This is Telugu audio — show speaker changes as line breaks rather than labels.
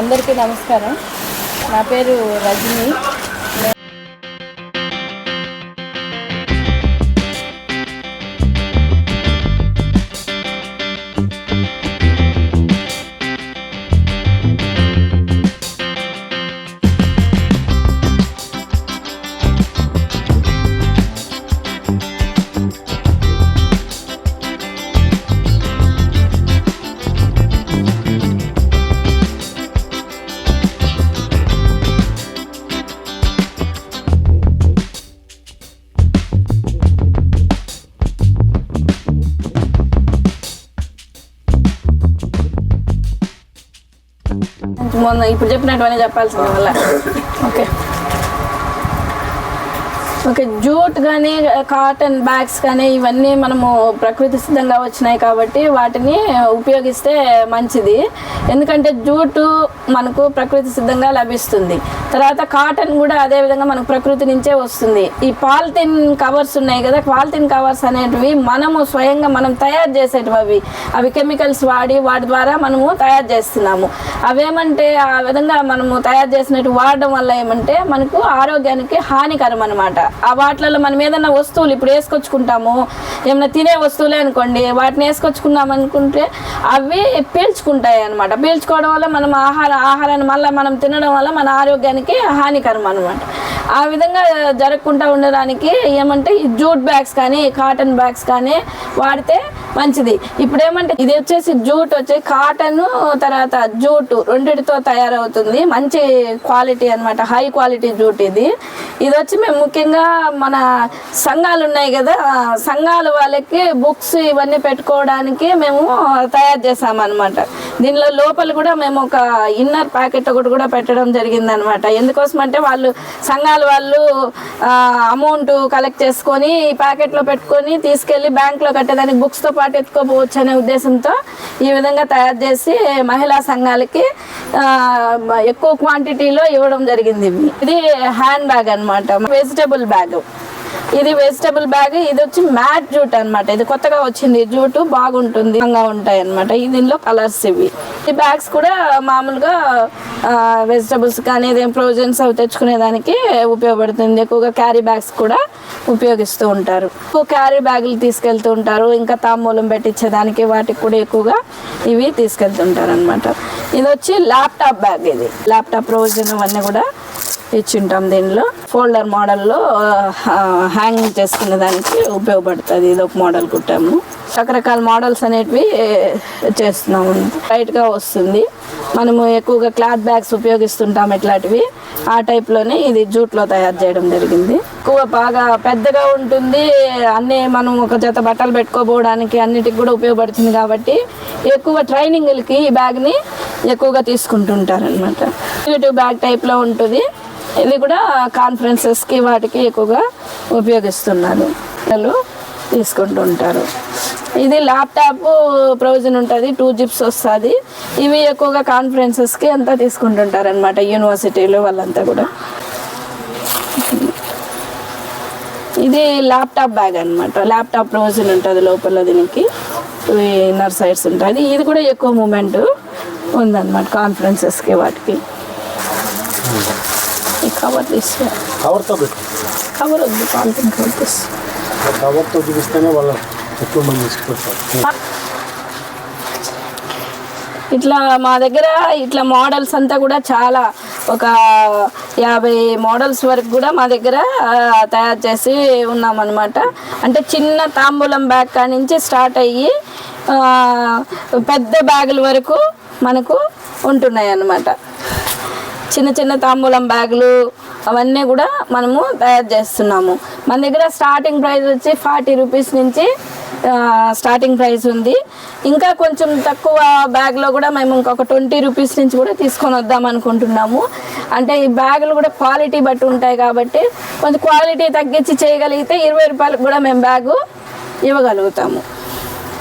అందరికీ నమస్కారం. నా పేరు రజని. మొన్న ఇప్పుడు చెప్పినట్టువన్నీ చెప్పాల్సింది వల్ల ఓకే. ఓకే జూట్ కానీ కాటన్ బ్యాగ్స్ కానీ ఇవన్నీ మనము ప్రకృతి సిద్ధంగా వచ్చినాయి కాబట్టి వాటిని ఉపయోగిస్తే మంచిది. ఎందుకంటే జూటు మనకు ప్రకృతి సిద్ధంగా లభిస్తుంది. తర్వాత కాటన్ కూడా అదే విధంగా మనకు ప్రకృతి నుంచే వస్తుంది. ఈ పాలిథిన్ కవర్స్ ఉన్నాయి కదా పాలిథిన్ కవర్స్ అనేటివి మనము స్వయంగా మనం తయారు చేసేటివి అవి అవి కెమికల్స్ వాడి వాటి ద్వారా మనము తయారు చేస్తున్నాము. అవేమంటే ఆ విధంగా మనము తయారు చేసినట్టు వాడడం వల్ల ఏమంటే మనకు ఆరోగ్యానికి హానికరం అనమాట ఆ వాటిలలో మనం ఏదైనా వస్తువులు ఇప్పుడు వేసుకొచ్చుకుంటాము ఏమైనా తినే వస్తువులే అనుకోండి వాటిని వేసుకొచ్చుకున్నాం అనుకుంటే అవి పీల్చుకుంటాయి అనమాట పీల్చుకోవడం వల్ల మనం ఆహార ఆహారాన్ని మళ్ళీ మనం తినడం వల్ల మన ఆరోగ్యానికి హానికరం అనమాట ఆ విధంగా జరగకుండా ఉండడానికి ఏమంటే ఈ జూట్ బ్యాగ్స్ కానీ కాటన్ బ్యాగ్స్ కానీ వాడితే మంచిది. ఇప్పుడు ఏమంటే ఇది వచ్చేసి జూట్ వచ్చి కాటన్ తర్వాత జూట్ రెండిటితో తయారవుతుంది. మంచి క్వాలిటీ అనమాట హై క్వాలిటీ జూట్ ఇది. ఇది వచ్చి మేము ముఖ్యంగా మన సంఘాలు ఉన్నాయి కదా సంఘాల వాళ్ళకి బుక్స్ ఇవన్నీ పెట్టుకోవడానికి మేము తయారు చేసామన్నమాట దీనిలో లోపల కూడా మేము ఒక ఇన్నర్ ప్యాకెట్ ఒకటి కూడా పెట్టడం జరిగింది అనమాట ఎందుకోసం అంటే వాళ్ళు సంఘాల వాళ్ళు అమౌంట్ కలెక్ట్ చేసుకొని ఈ ప్యాకెట్లో పెట్టుకొని తీసుకెళ్ళి బ్యాంక్లో కట్టేదానికి బుక్స్తో పాటు ఎత్తుకోపోవచ్చు అనే ఉద్దేశంతో ఈ విధంగా తయారు చేసి మహిళా సంఘాలకి ఎక్కువ క్వాంటిటీలో ఇవ్వడం జరిగింది. ఇది హ్యాండ్ బ్యాగ్ అనమాట వెజిటబుల్ బ్యాగ్ ఇది వెజిటబుల్ బ్యాగ్ ఇది వచ్చి మ్యాట్ జూట్ అన్నమాట. ఇది కొత్తగా వచ్చింది. జూటు బాగుంటుంది ఉంటాయి అనమాట దీనిలో కలర్స్ ఇవి. ఈ బ్యాగ్స్ కూడా మామూలుగా వెజిటబుల్స్ కానీ ఏదైనా ప్రొవిజన్స్ అవి తెచ్చుకునేదానికి ఉపయోగపడుతుంది. ఎక్కువగా క్యారీ బ్యాగ్స్ కూడా ఉపయోగిస్తూ ఉంటారు. ఎక్కువ క్యారీ బ్యాగులు తీసుకెళ్తూ ఉంటారు. ఇంకా తాంబూలం పెట్టించేదానికి వాటికి కూడా ఎక్కువగా ఇవి తీసుకెళ్తుంటారు అనమాట ఇది వచ్చి ల్యాప్టాప్ బ్యాగ్ ఇది. ల్యాప్టాప్ ప్రొవిజన్ అవన్నీ కూడా ఇచ్చింటాం దీనిలో. ఫోల్డర్ మోడల్లో హ్యాంగ్ చేసుకునే దానికి ఉపయోగపడుతుంది. ఇది ఒక మోడల్ కుట్టాము. రకరకాల మోడల్స్ అనేటివి చేస్తున్నాము. గా వస్తుంది. మనము ఎక్కువగా క్లాత్ బ్యాగ్స్ ఉపయోగిస్తుంటాం ఇట్లాంటివి. ఆ టైప్లోనే ఇది జూట్లో తయారు చేయడం జరిగింది. ఎక్కువ బాగా పెద్దగా ఉంటుంది. అన్నీ మనం ఒక జత బట్టలు పెట్టుకోపోవడానికి అన్నిటికి కూడా ఉపయోగపడుతుంది కాబట్టి ఎక్కువ ట్రైనింగ్లకి ఈ బ్యాగ్ని ఎక్కువగా తీసుకుంటుంటారు అనమాట యూట్యూబ్ బ్యాగ్ టైప్లో ఉంటుంది. ఇది కూడా కాన్ఫరెన్సెస్కి వాటికి ఎక్కువగా ఉపయోగిస్తున్నారు. పిల్లలు తీసుకుంటూ ఉంటారు. ఇది ల్యాప్టాప్ ప్రొవిజన్ ఉంటుంది టూ జిప్స్ వస్తుంది. ఇవి ఎక్కువగా కాన్ఫరెన్సెస్కి అంతా తీసుకుంటుంటారు అనమాట యూనివర్సిటీలో వాళ్ళంతా కూడా. ఇది ల్యాప్టాప్ బ్యాగ్ అనమాట ల్యాప్టాప్ ప్రొవిజన్ ఉంటుంది లోపల దీనికి. ఇన్నర్ సైడ్స్ ఉంటుంది. ఇది కూడా ఎక్కువ మూమెంట్ ఉందన్నమాట కాన్ఫరెన్సెస్కి వాటికి. కవర్
కవర్తో
కవర్ వద్దు పాలిథిన్ కవర్
కవర్తో చూపిస్తేనే వాళ్ళు ఎక్కువ మంది తీసుకుంటారు
ఇట్లా మా దగ్గర ఇట్లా మోడల్స్ అంతా కూడా చాలా ఒక యాభై మోడల్స్ వరకు కూడా మా దగ్గర తయారు చేసి ఉన్నామన్నమాట. అంటే చిన్న తాంబూలం బ్యాగ్ కాడి నుంచి స్టార్ట్ అయ్యి పెద్ద బ్యాగుల వరకు మనకు ఉంటున్నాయి అన్నమాట చిన్న చిన్న తాంబూలం బ్యాగులు అవన్నీ కూడా మనము తయారు చేస్తున్నాము. మన దగ్గర స్టార్టింగ్ ప్రైస్ వచ్చి ఫార్టీ రూపీస్ నుంచి స్టార్టింగ్ ప్రైస్ ఉంది. ఇంకా కొంచెం తక్కువ బ్యాగ్లో కూడా మేము ఇంకొక ట్వంటీ రూపీస్ నుంచి కూడా తీసుకొని వద్దాం అనుకుంటున్నాము. అంటే ఈ బ్యాగులు కూడా క్వాలిటీ బట్టి ఉంటాయి కాబట్టి కొంచెం క్వాలిటీ తగ్గించి చేయగలిగితే ఇరవై రూపాయలకు కూడా మేము బ్యాగు ఇవ్వగలుగుతాము.